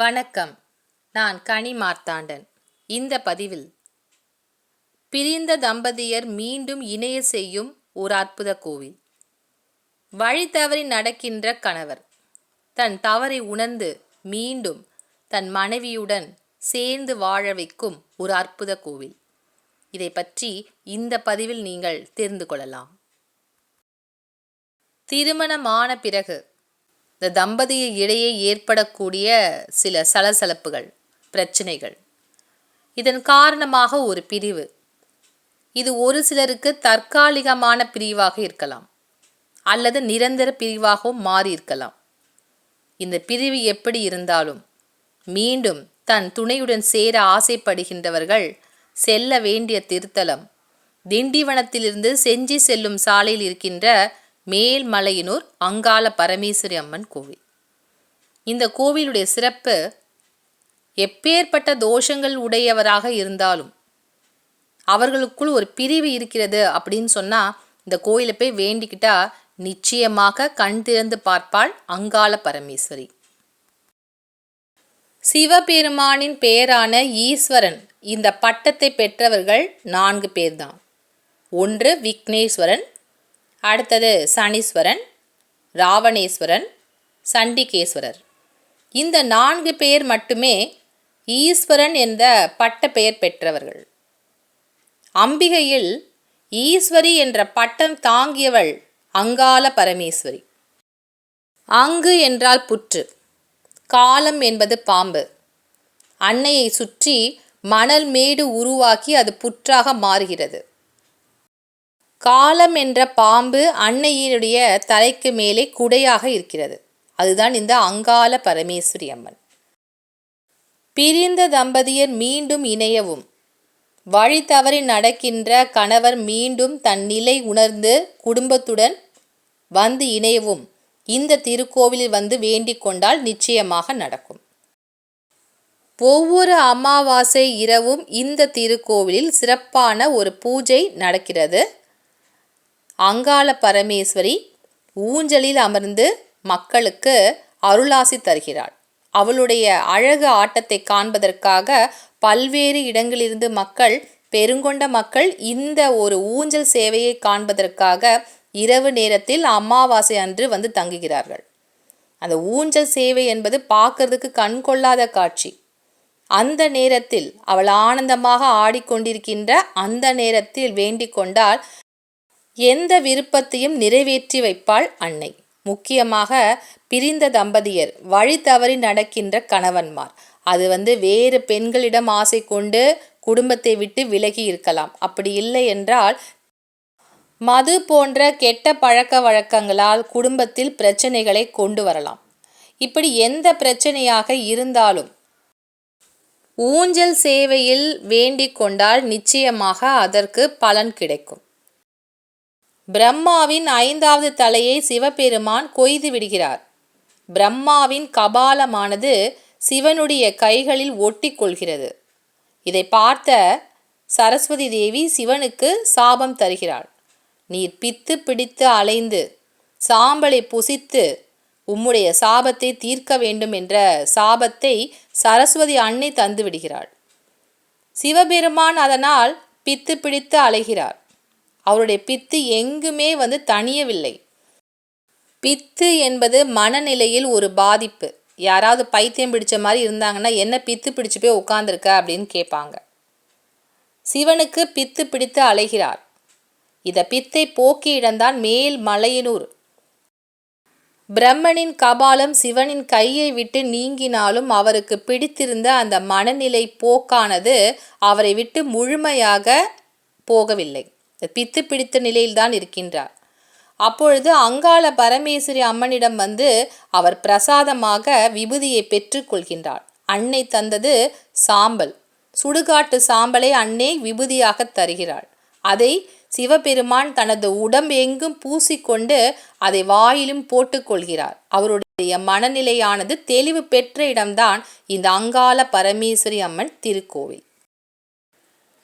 வணக்கம். நான் கனி மார்த்தாண்டன். இந்த பதிவில் பிரிந்த தம்பதியர் மீண்டும் இணைய செய்யும் ஒரு அற்புத கோவில். வழி தவறி நடக்கின்ற கணவர். தன் தவறை உணர்ந்து மீண்டும் தன் மனைவியுடன் சேர்ந்து வாழ வைக்கும் ஒரு அற்புத கோவில். இதை பற்றி இந்த பதிவில் நீங்கள் தெரிந்து கொள்ளலாம். திருமணமான பிறகு இந்த தம்பதிய இடையே ஏற்படக்கூடிய சில சலசலப்புகள் பிரச்சனைகள். இதன் காரணமாக ஒரு பிரிவு. இது ஒரு சிலருக்கு தற்காலிகமான பிரிவாக இருக்கலாம் அல்லது நிரந்தர பிரிவாகவும் மாறி இருக்கலாம் இந்த பிரிவு எப்படி இருந்தாலும் மீண்டும் தன் துணையுடன் சேர ஆசைப்படுகின்றவர்கள் செல்ல வேண்டிய திருத்தலம் திண்டிவனத்திலிருந்து செஞ்சி செல்லும் சாலையில் இருக்கின்ற மேல்மலையனூர் அங்காள பரமேஸ்வரி அம்மன் கோவில். இந்த கோவிலுடைய சிறப்பு எப்பேற்பட்ட தோஷங்கள் உடையவராக இருந்தாலும் அவர்களுக்குள் ஒரு பிரிவு இருக்கிறது அப்படின்னு சொன்னால் இந்த கோயிலை போய் வேண்டிக்கிட்டா நிச்சயமாக கண் திறந்து பார்ப்பாள் அங்காள பரமேஸ்வரி. சிவபெருமானின் பெயரான ஈஸ்வரன் இந்த பட்டத்தை பெற்றவர்கள் நான்கு பேர்தான். ஒன்று விக்னேஸ்வரன் அடுத்தது சனீஸ்வரன் ராவணேஸ்வரன் சண்டிகேஸ்வரர். இந்த நான்கு பேர் மட்டுமே ஈஸ்வரன் என்ற பட்ட பெயர் பெற்றவர்கள். அம்பிகையில் ஈஸ்வரி என்ற பட்டம் தாங்கியவள் அங்கால பரமேஸ்வரி. அங்கு என்றால் புற்று காலம் என்பது பாம்பு. அன்னையை சுற்றி மணல் மேடு உருவாக்கி அது புற்றாக மாறுகிறது. காலம் என்ற பாம்பு அன்னையினுடைய தலைக்கு மேலே குடையாக இருக்கிறது. அதுதான் இந்த அங்கால பரமேஸ்வரி அம்மன். பிரிந்த தம்பதியர் மீண்டும் இணையவும். வழி தவறி நடக்கின்ற கணவர் மீண்டும் தன் நிலை உணர்ந்து குடும்பத்துடன் வந்து இணையவும். இந்த திருக்கோவிலில் வந்து வேண்டிக் கொண்டால் நிச்சயமாக நடக்கும். ஒவ்வொரு அமாவாசை இரவும் இந்த திருக்கோவிலில் சிறப்பான ஒரு பூஜை நடக்கிறது. அங்காள பரமேஸ்வரி ஊஞ்சலில் அமர்ந்து மக்களுக்கு அருளாசி தருகிறாள். அவளுடைய அழகு ஆட்டத்தை காண்பதற்காக பல்வேறு இடங்களிலிருந்து மக்கள் பெருங்கொண்ட மக்கள் இந்த ஒரு ஊஞ்சல் சேவையை காண்பதற்காக இரவு நேரத்தில் அமாவாசை அன்று வந்து தங்குகிறார்கள். அந்த ஊஞ்சல் சேவை என்பது பார்க்கறதுக்கு கண் கொள்ளாத காட்சி. அந்த நேரத்தில் அவள் ஆனந்தமாக ஆடிக்கொண்டிருக்கின்ற அந்த நேரத்தில் வேண்டிக் கொண்டால் எந்த விருப்பத்தையும் நிறைவேற்றி வைப்பாள் அன்னை. முக்கியமாக பிரிந்த தம்பதியர் வழி தவறி நடக்கின்ற கணவன்மார். அது வந்து வேறு பெண்களிடம் ஆசை கொண்டு குடும்பத்தை விட்டு விலகி இருக்கலாம். அப்படி இல்லை என்றால் மது போன்ற கெட்ட பழக்க வழக்கங்களால் குடும்பத்தில் பிரச்சனைகளை கொண்டு வரலாம். இப்படி எந்த பிரச்சனையாக இருந்தாலும் ஊஞ்சல் சேவையில் வேண்டிக் கொண்டால் நிச்சயமாக அதற்கு பலன் கிடைக்கும். பிரம்மாவின் ஐந்தாவது தலையை சிவபெருமான் கொய்து விடுகிறார். பிரம்மாவின் கபாலமானது சிவனுடைய கைகளில் ஒட்டி கொள்கிறது இதை பார்த்த சரஸ்வதி தேவி சிவனுக்கு சாபம் தருகிறாள். நீர் பித்து பிடித்து அலைந்து சாம்பலை புசித்து உம்முடைய சாபத்தை தீர்க்க வேண்டும் என்ற சாபத்தை சரஸ்வதி அன்னை தந்து விடுகிறாள் சிவபெருமான் அதனால் பித்து பிடித்து அலைகிறார். அவருடைய பித்து எங்குமே வந்து தணியவில்லை. பித்து என்பது மனநிலையில் ஒரு பாதிப்பு. யாராவது பைத்தியம் பிடிச்ச மாதிரி இருந்தாங்கன்னா என்ன பித்து பிடிச்சு போய் உட்காந்துருக்க அப்படின்னு கேட்பாங்க. சிவனுக்கு பித்து பிடித்து அலைகிறார். இத பித்தை போக்கி இடம்தான் மேல் மலையனூர். பிரம்மனின் கபாலம் சிவனின் கையை விட்டு நீங்கினாலும் அவருக்கு பிடித்திருந்த அந்த மனநிலை போக்கானது அவரை விட்டு முழுமையாக போகவில்லை. பித்து பிடித்த நிலையில்தான் இருக்கின்றார். அப்பொழுது அங்காள பரமேஸ்வரி அம்மனிடம் வந்து அவர் பிரசாதமாக விபூதியை பெற்றுக்கொள்கின்றார் அன்னை தந்தது சாம்பல். சுடுகாட்டு சாம்பலை அன்னை விபூதியாக தருகிறாள். அதை சிவபெருமான் தனது உடம்பெங்கும் பூசிக்கொண்டு அதை வாயிலும் போட்டுக்கொள்கிறார் அவருடைய மனநிலையானது தெளிவு பெற்ற இடம்தான் இந்த அங்காள பரமேஸ்வரி அம்மன் திருக்கோவில்.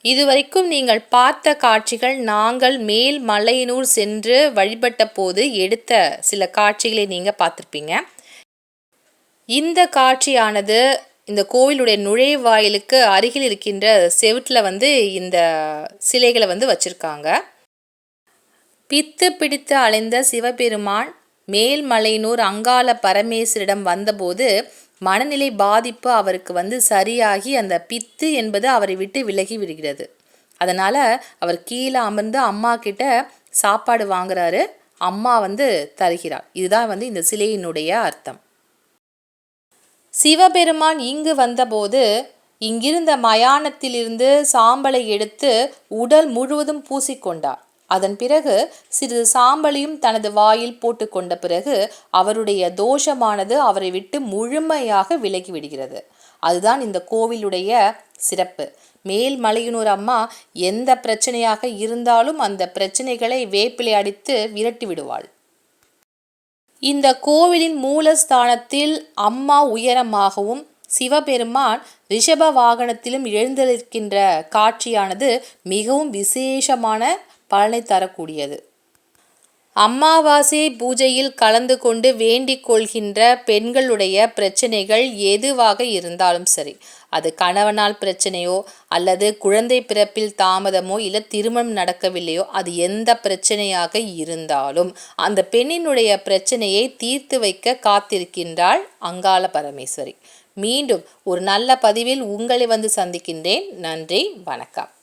இதுவரைக்கும் நீங்கள் பார்த்த காட்சிகள் நாங்கள் மேல் மலையனூர் சென்று வழிபட்ட போது எடுத்த சில காட்சிகளை நீங்கள் பார்த்துருப்பீங்க. இந்த காட்சியானது இந்த கோவிலுடைய நுழைவாயிலுக்கு அருகில் இருக்கின்ற செவுட்டில் வந்து இந்த சிலைகளை வந்து வச்சுருக்காங்க. பித்து பிடித்து அலைந்த சிவபெருமான் மேல்மலையினூர் அங்காள பரமேஸ்வரிடம் வந்தபோது மனநிலை பாதிப்பு அவருக்கு வந்து சரியாகி அந்த பித்து என்பது அவரை விட்டு விலகி விடுகிறது. அதனால் அவர் கீழே அமர்ந்து அம்மா கிட்ட சாப்பாடு வாங்குறாரு அம்மா வந்து தருகிறார் இதுதான் வந்து இந்த சிலையினுடைய அர்த்தம். சிவபெருமான் இங்கு வந்தபோது இங்கிருந்த மயானத்திலிருந்து சாம்பலை எடுத்து உடல் முழுவதும் பூசிக்கொண்டார். அதன் பிறகு சிறிது சாம்பலையும் தனது வாயில் போட்டுக்கொண்ட பிறகு அவருடைய தோஷமானது அவரை விட்டு முழுமையாக விலகிவிடுகிறது அதுதான் இந்த கோவிலுடைய சிறப்பு. மேல்மலையனூர் அம்மா எந்த பிரச்சனையாக இருந்தாலும் அந்த பிரச்சனைகளை வேப்பிலை அடித்து விரட்டி விடுவாள். இந்த கோவிலின் மூலஸ்தானத்தில் அம்மா உயரமாகவும் சிவபெருமான் ரிஷப வாகனத்திலும் எழுந்திருக்கின்ற காட்சியானது மிகவும் விசேஷமான பலனை தரக்கூடியது. அமாவாசை பூஜையில் கலந்து கொண்டு வேண்டிக் கொள்கின்ற பெண்களுடைய பிரச்சனைகள் எதுவாக இருந்தாலும் சரி அது கணவனால் பிரச்சனையோ அல்லது குழந்தை பிறப்பில் தாமதமோ இல்லை திருமணம் நடக்கவில்லையோ அது எந்த பிரச்சனையாக இருந்தாலும் அந்த பெண்ணினுடைய பிரச்சனையை தீர்த்து வைக்க காத்திருக்கின்றாள் அங்காள பரமேஸ்வரி. மீண்டும் ஒரு நல்ல பதிவில் உங்களை வந்து சந்திக்கின்றேன். நன்றி வணக்கம்.